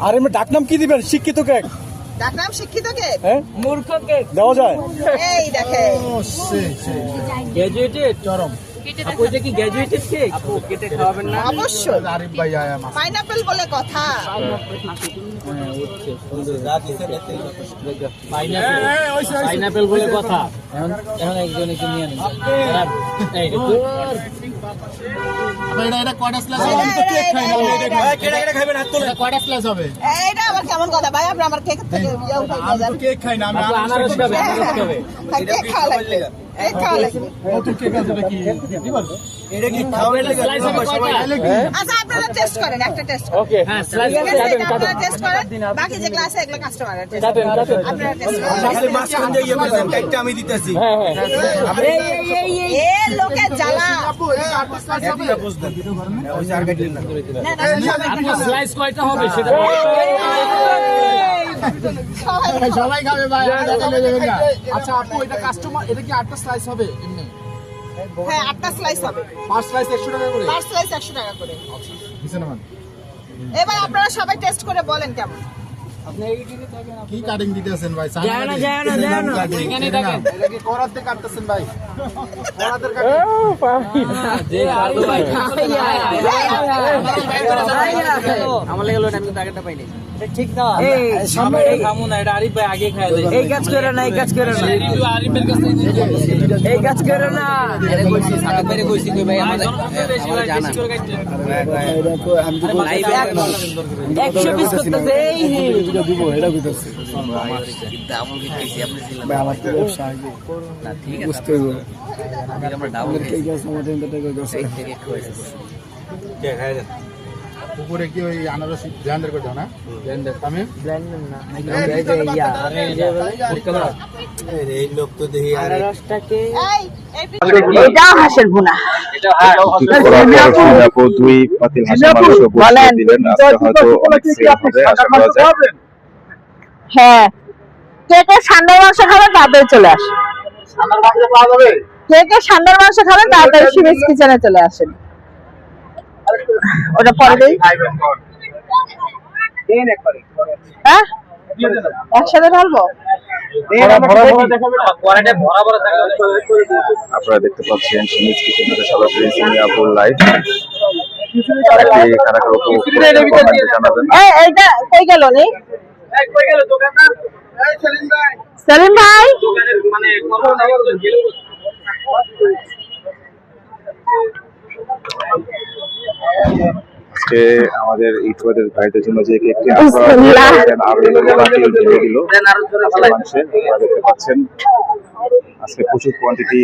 আর এমনি ডাকনাম কি দিবেন? শিক্ষিত কেক। ডাক নাম শিক্ষিত কেক? হ্যাঁ? মূর্খ কেক। দেওয়া যায়। এই দেখে চরম। আপু এটা কি গ্র্যাজুয়েটেড কেক আপু কেটে খাওয়াবেন না। অবশ্যই। আরিফ ভাই আয়া মা পাইনাপেল বলে কথা। পাইনাপেল বলে কথা। এখন এখন একজন একটু নিয়ে নিন। এই কেক খাই না ইয়ে আমি হ্যাঁ, আচ্ছা আপনারা টেস্ট করেন একটা টেস্ট হ্যাঁ আপনারা টেস্ট করেন বাকি যে ক্লাসে এগুলো দিতেছি হ্যাঁ হ্যাঁ জ্বালা স্লাইস কয়টা হবে সেটা সবাই খাবে। ভাই আচ্ছা আপু এটা কাস্টমার এটা কি আটটা স্লাইস হবে এমনি? হ্যাঁ আটটা স্লাইস হবে। পাঁচ স্লাইস 100 টাকা করে? স্লাইস টাকা করে। দিছেন এবার আপনারা সবাই টেস্ট করে বলেন কেমন। কি কাটিং দিতেছেন ভাই যায় না, যায় না, যায় না। এখানে দেখেন। এটা কি করাতে কাটতেছেন ভাই করাতে কাটেন যে আলু ভাই আমার লেগে লোট আমি তো টাকাটা পাইনি ঠিক না এই সামনে খামু না এটা আরিফ ভাই আগে খায় দেয় এই কাজ করে না এই কাজ করে না আরিফের কাছে এই কাজ করে না আরে কইছি সাকিব ভাই কইছি কই ভাই আমাদের জানা লাইভে 100 পিস করতেছে এই দিব এটা কইতাছি। ডাবল কিনতেছি আপনি ছিলেন ভাই আমার তো ব্যবসা আগে। না ঠিক আছে বুঝতে হবে। আমরা ডাবল এই আমাদের এখান থেকে গাছ। এই থেকে খাইছি পুকুরে কি ওই আনারস ব্লেন্ডার করে দাও না? ব্লেন্ডার আমি? ব্লেন্ডার না এই যে ইয়া আরে এই লোক তো দেখি আনারসটাকে হাঁসের ভুনা হ্যাঁ আপু দুই পাতিল হাঁসের মাংস বসিয়ে দিলেন। আজকে হয়তো অনেক সেল হবে আশা করা যায়। হ্যাঁ। কে কে সান্ডার মাংস খাবেন তাড়াতাড়ি চলে আসেন। কে কে সান্ডার মাংস খাবেন তাড়াতাড়ি কিচেনে চলে আসেন। ওটা পরে দিই। হ্যাঁ? একসাথে ঢালবো? আপনারা দেখতে পাচ্ছেন সুমিত কিচেনের সরাসরি লাইভ কারা কারা কমেন্টে জানাবেন। এই এইটা কই গেল নি? সেলিম ভাই। মানে আজকে আমাদের ইউটিউবারদের ভাইদের জন্য যে কেকটি দিল। দেখতে পাচ্ছেন আজকে প্রচুর কোয়ান্টিটি